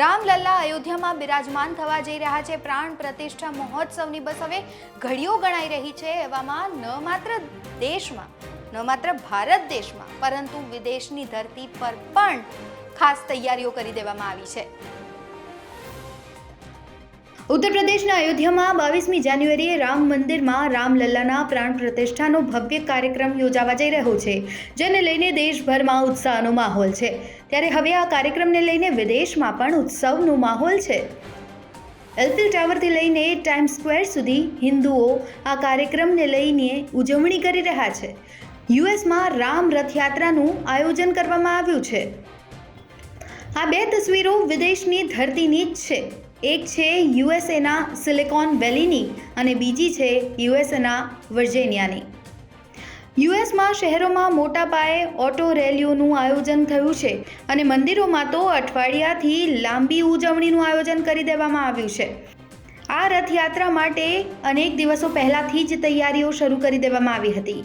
રામલલ્લા અયોધ્યામાં બિરાજમાન થવા જઈ રહ્યા છે. પ્રાણ પ્રતિષ્ઠા મહોત્સવની બસ હવે ઘડીઓ ગણાઈ રહી છે. એવામાં ન માત્ર દેશમાં, ન માત્ર ભારત દેશમાં, પરંતુ વિદેશની ધરતી પર પણ ખાસ તૈયારીઓ કરી દેવામાં આવી છે. ઉત્તર પ્રદેશના અયોધ્યામાં બાવીસમી જાન્યુઆરીએ રામ મંદિરમાં રામલલ્લાના પ્રાણ પ્રતિષ્ઠાનો ભવ્ય કાર્યક્રમ યોજાવા જઈ રહ્યો છે, જેને લઈને દેશભરમાં ઉત્સાહનો માહોલ છે. ત્યારે હવે આ કાર્યક્રમને લઈને વિદેશમાં પણ ઉત્સવનો માહોલ છે. એલફિલ ટાવરથી લઈને ટાઈમ સ્ક્વેર સુધી હિન્દુઓ આ કાર્યક્રમને લઈને ઉજવણી કરી રહ્યા છે. યુએસમાં રામ રથયાત્રાનું આયોજન કરવામાં આવ્યું છે. આ બે તસવીરો વિદેશની ધરતીની જ છે. એક છે યુએસએના સિલિકોન વેલીની અને બીજી છે યુએસએના વર્જેનિયાની. યુએસમાં શહેરોમાં મોટા પાયે ઓટો રેલીઓનું આયોજન થયું છે અને મંદિરોમાં તો અઠવાડિયાથી લાંબી ઉજવણીનું આયોજન કરી દેવામાં આવ્યું છે. આ રથયાત્રા માટે અનેક દિવસો પહેલાંથી જ તૈયારીઓ શરૂ કરી દેવામાં આવી હતી.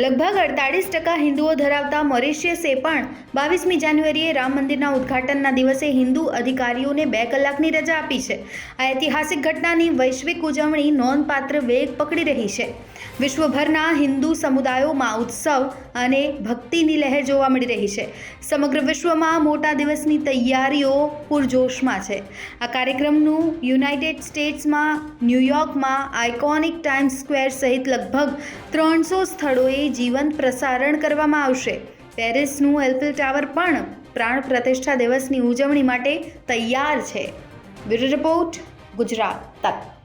લગભગ અડતાળીસ ટકા હિન્દુઓ ધરાવતા મોરિશિયસે પણ બાવીસમી જાન્યુઆરીએ રામ મંદિરના ઉદ્ઘાટનના દિવસે હિન્દુ અધિકારીઓને બે કલાકની રજા આપી છે. આ ઐતિહાસિક ઘટનાની વૈશ્વિક ઉજવણી નોંધપાત્ર વેગ પકડી રહી છે. વિશ્વભરના હિન્દુ સમુદાયોમાં ઉત્સવ અને ભક્તિની લહેર જોવા મળી રહી છે. સમગ્ર વિશ્વમાં મોટા દિવસની તૈયારીઓ પૂરજોશમાં છે. આ કાર્યક્રમનું યુનાઇટેડ સ્ટેટ્સમાં ન્યૂયોર્કમાં આઇકોનિક ટાઈમ સ્ક્વેર સહિત લગભગ ત્રણસો સ્થળોએ જીવંત પ્રસારણ કરવામાં આવશે. પેરિસનું એલ્ફિલ ટાવર પણ પ્રાણ પ્રતિષ્ઠા દિવસની ઉજવણી માટે તૈયાર છે. બ્યુરો રિપોર્ટ ગુજરાત તક.